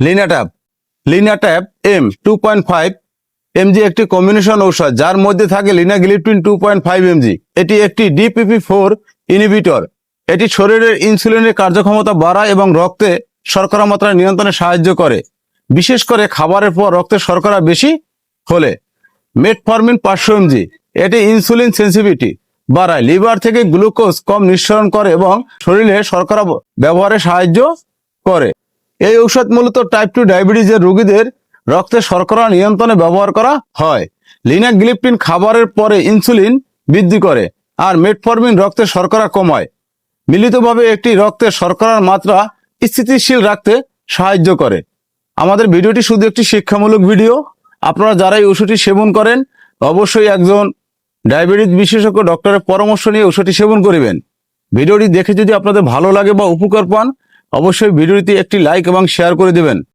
লিনাট্যাপ লিনাট্যাপ M two point five MG একটি combination ঔষধ, যার মধ্যে থাকে linagliptin two point five MG এটি একটি ডিপিপি ফোর ইনহিবিটর এটি শরীরের ইনসুলিনের কার্যক্ষমতা বাড়ায় এবং রক্তে শর্করা মাত্রা নিয়ন্ত্রণে সাহায্য করে। বিশেষ করে খাবারের পর রক্তে শর্করা বেশি হলে। মেটফরমিন পাঁচশো এমজি এটি ইনসুলিন সেন্সিভিটি বাড়ায় লিভার থেকে গ্লুকোজ কম নিঃসরণ করে এবং শরীরে শর্করা ব্যবহারে সাহায্য করে। এই ঔষধ মূলত টাইপ টু ডায়াবেটিসের রোগীদের রক্তে শর্করা নিয়ন্ত্রণে ব্যবহার করা হয়। লিনা লিনাগ্লিপটিন খাবারের পরে ইনসুলিন বৃদ্ধি করে আর মেটফরমিন রক্তে শর্করা কমায় মিলিতভাবে একটি রক্তের শর্করার মাত্রা স্থিতিশীল রাখতে সাহায্য করে। আমাদের ভিডিওটি শুধু একটি শিক্ষামূলক ভিডিও। আপনারা যারা এই ওষুধটি সেবন করেন, অবশ্যই একজন ডায়াবেটিস বিশেষজ্ঞ ডক্টরের পরামর্শ নিয়ে ওষুধটি সেবন করিবেন। ভিডিওটি দেখে যদি আপনাদের ভালো লাগে বা উপকার পান অবশ্যই ভিডিওটি একটি লাইক এবং শেয়ার করে দেবেন।